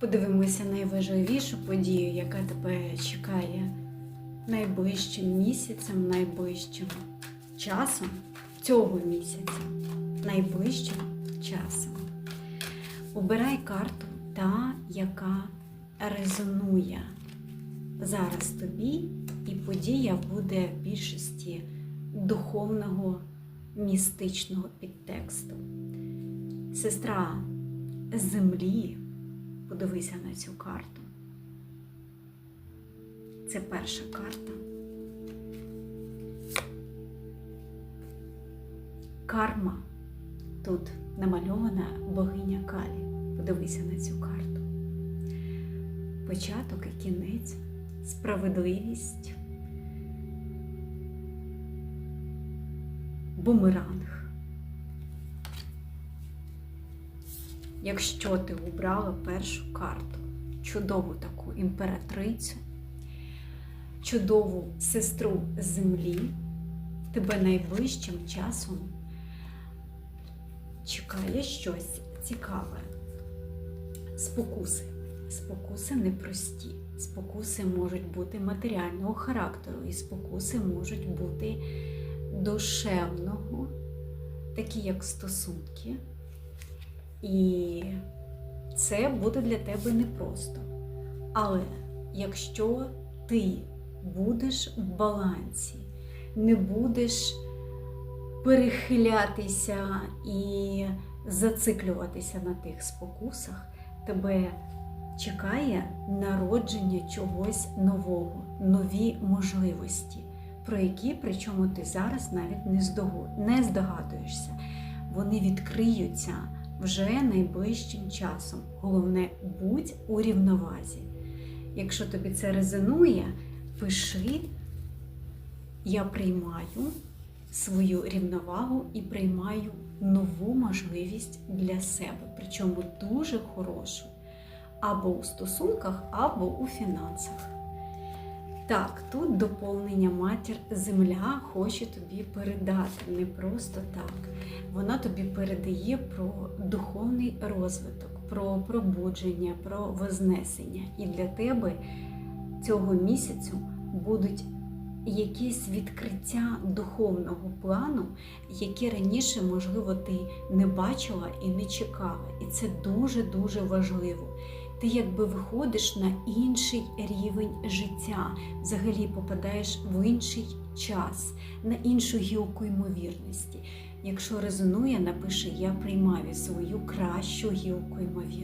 Подивимося найважливішу подію, яка тебе чекає найближчим місяцем, найближчим часом цього місяця, найближчим часом. Обирай карту та, яка резонує зараз тобі, і подія буде в більшості духовного містичного підтексту. Сестра землі, подивися на цю карту. Це перша карта. Карма. Тут намальована богиня Калі. Подивися на цю карту. Початок і кінець, справедливість, бумеранг. Якщо ти обрала першу карту, чудову таку імператрицю, чудову сестру землі, тебе найближчим часом чекає щось цікаве. Спокуси. Спокуси непрості. Спокуси можуть бути матеріального характеру, і спокуси можуть бути душевного, такі як стосунки. І це буде для тебе непросто. Але якщо ти будеш в балансі, не будеш перехилятися і зациклюватися на тих спокусах, тебе чекає народження чогось нового, нові можливості, про які, причому ти зараз навіть не здогадуєшся. Вони відкриються вже найближчим часом. Головне, будь у рівновазі. Якщо тобі це резонує, пиши, я приймаю свою рівновагу і приймаю нову можливість для себе, причому дуже хорошу, або у стосунках, або у фінансах. Так, тут доповнення матір земля хоче тобі передати не просто так. Вона тобі передає про духовний розвиток, про пробудження, про вознесення. І для тебе цього місяцю будуть якісь відкриття духовного плану, які раніше, можливо, ти не бачила і не чекала. І це дуже-дуже важливо. Ти якби виходиш на інший рівень життя, взагалі попадаєш в інший час, на іншу гілку ймовірності. Якщо резонує, напиши Я приймаю свою кращу гілку ймовірності.